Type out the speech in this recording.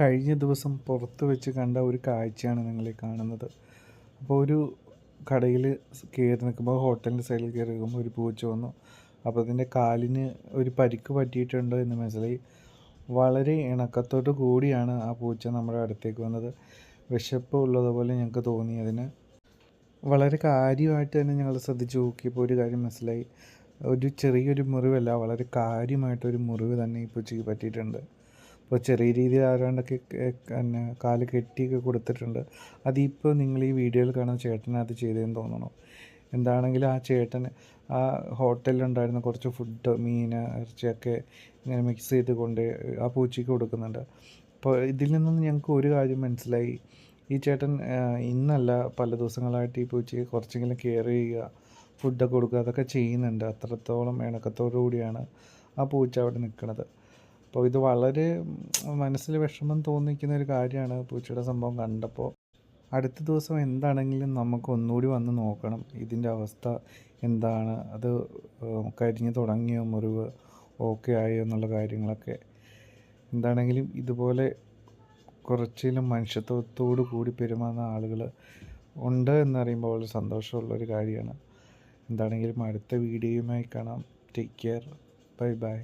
കഴിഞ്ഞ ദിവസം പുറത്ത് വെച്ച് കണ്ട ഒരു കാഴ്ചയാണ് നിങ്ങളെ കാണുന്നത്. അപ്പോൾ ഒരു കടയിൽ കയറി നിൽക്കുമ്പോൾ ഹോട്ടലിന്റെ സൈഡിൽ കയറി നിൽക്കുമ്പോൾ ഒരു പൂച്ച വന്നു. അപ്പോൾ അതിന്റെ കാലിന് ഒരു പരിക്ക് പറ്റിയിട്ടുണ്ട് എന്ന് മനസ്സിലായി. വളരെ ഇണക്കത്തോട് കൂടിയാണ് ആ പൂച്ച നമ്മുടെ അടുത്തേക്ക് വന്നത്. വിശപ്പ് ഉള്ളതുപോലെ ഞങ്ങൾക്ക് തോന്നി അതിന്. വളരെ കാര്യമായിട്ട് തന്നെ ഞങ്ങൾ ശ്രദ്ധിച്ച് നോക്കിയപ്പോൾ ഒരു കാര്യം മനസ്സിലായി. ഒരു ചെറിയൊരു മുറിവല്ല വളരെ കാര്യമായിട്ടൊരു മുറിവ് തന്നെ ഈ പൂച്ചയ്ക്ക് പറ്റിയിട്ടുണ്ട്. അപ്പോൾ ചെറിയ രീതിയിൽ ആരാണ്ടൊക്കെ പിന്നെ കാൽ കെട്ടിയൊക്കെ കൊടുത്തിട്ടുണ്ട്. അതിപ്പോൾ നിങ്ങൾ ഈ വീഡിയോയിൽ കാണുന്ന ചേട്ടന് അത് ചെയ്തതെന്ന് തോന്നണം? എന്താണെങ്കിലും ആ ചേട്ടന് ആ ഹോട്ടലിലുണ്ടായിരുന്ന കുറച്ച് ഫുഡ് മീൻ ഇറച്ചിയൊക്കെ ഇങ്ങനെ മിക്സ് ചെയ്ത് കൊണ്ട് ആ പൂച്ചയ്ക്ക് കൊടുക്കുന്നുണ്ട്. അപ്പോൾ ഇതിൽ നിന്നും ഞങ്ങൾക്ക് ഒരു കാര്യം മനസ്സിലായി. ഈ ചേട്ടൻ ഇന്നല്ല പല ദിവസങ്ങളായിട്ട് ഈ പൂച്ചയ്ക്ക് കുറച്ചെങ്കിലും കെയർ ചെയ്യുക ഫുഡൊക്കെ കൊടുക്കുക അതൊക്കെ ചെയ്യുന്നുണ്ട്. അത്രത്തോളം ഇണക്കത്തോടു കൂടിയാണ് ആ പൂച്ച അവിടെ നിൽക്കുന്നത്. അപ്പോൾ ഇത് വളരെ മനസ്സിൽ വിഷമം തോന്നിക്കുന്ന ഒരു കാര്യമാണ് പൂച്ചയുടെ സംഭവം കണ്ടപ്പോൾ. അടുത്ത ദിവസം എന്താണെങ്കിലും നമുക്ക് ഒന്നുകൂടി വന്ന് നോക്കണം. ഇതിന്റെ അവസ്ഥ എന്താണ്? അത് കരിഞ്ഞു തുടങ്ങിയോ? മുറിവ് ഓക്കെ ആയോ എന്നുള്ള കാര്യങ്ങളൊക്കെ. എന്താണെങ്കിലും ഇതുപോലെ കുറച്ചിലും മനുഷ്യത്വത്തോടു കൂടി പെരുമാറുന്ന ആളുകൾ ഉണ്ട് എന്നറിയുമ്പോൾ വളരെ സന്തോഷമുള്ളൊരു കാര്യമാണ്. എന്താണെങ്കിലും അടുത്ത വീഡിയോയുമായി കാണാം. Take care bye bye